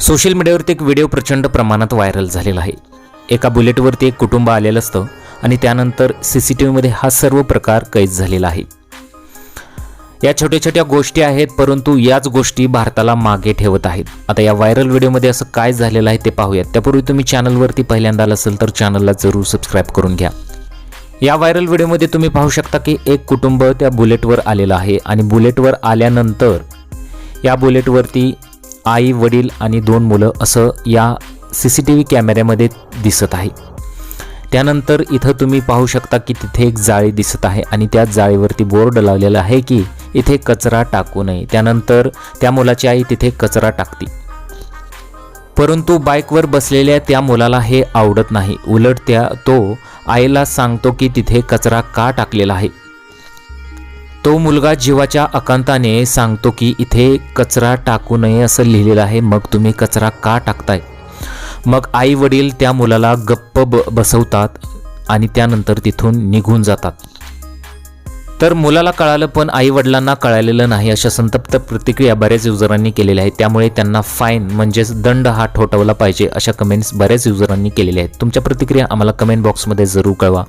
Social मीडियावरती एक video प्रचंड प्रमाणात व्हायरल झालेला आहे. एका बुलेटवरती एक कुटुंब आलेलं असतं आणि त्यानंतर सी सी टी व्हीमध्ये हा सर्व प्रकार कैद झालेला आहे. या छोट्या छोट्या गोष्टी आहेत परंतु याच गोष्टी भारताला मागे ठेवत आहेत. आता या व्हायरल व्हिडिओमध्ये असं काय झालेलं आहे ते पाहूयात. त्यापूर्वी तुम्ही चॅनलवरती पहिल्यांदा आला असेल तर चॅनलला जरूर सबस्क्राईब करून घ्या. या व्हायरल व्हिडिओमध्ये तुम्ही पाहू शकता की एक कुटुंब त्या बुलेटवर आलेलं आहे आणि बुलेटवर आल्यानंतर या बुलेटवरती आई वडील आणि दोन मुलं असं या सी सी टी व्ही कॅमेऱ्यामध्ये दिसत आहे. त्यानंतर इथं तुम्ही पाहू शकता की तिथे एक जाळी दिसत आहे आणि त्या जाळीवरती बोर्ड लावलेला आहे की इथे कचरा टाकू नये. त्यानंतर त्या मुलाची आई तिथे कचरा टाकते. परंतु बाईकवर बसलेल्या त्या मुलाला हे आवडत नाही. उलट त्या तो आईला सांगतो की तिथे कचरा का टाकलेला आहे? तो मुलगा जीवाच्या अकांताने सांगतो की इथे कचरा टाकू नये असं लिहिलेलं आहे. मग तुम्ही कचरा का टाकताय? मग आई वडील त्या मुलाला गप्प ब बसवतात आणि त्यानंतर तिथून निघून जातात. तर मुलाला कळालं पण आई वडिलांना कळालेलं नाही अशा संतप्त प्रतिक्रिया बऱ्याच युजरांनी केलेल्या आहेत. त्यामुळे त्यांना फाईन म्हणजेच दंड हा ठोठवला पाहिजे अशा कमेंट्स बऱ्याच युजरांनी केलेल्या आहेत. तुमच्या प्रतिक्रिया आम्हाला कमेंट बॉक्समध्ये जरूर कळवा.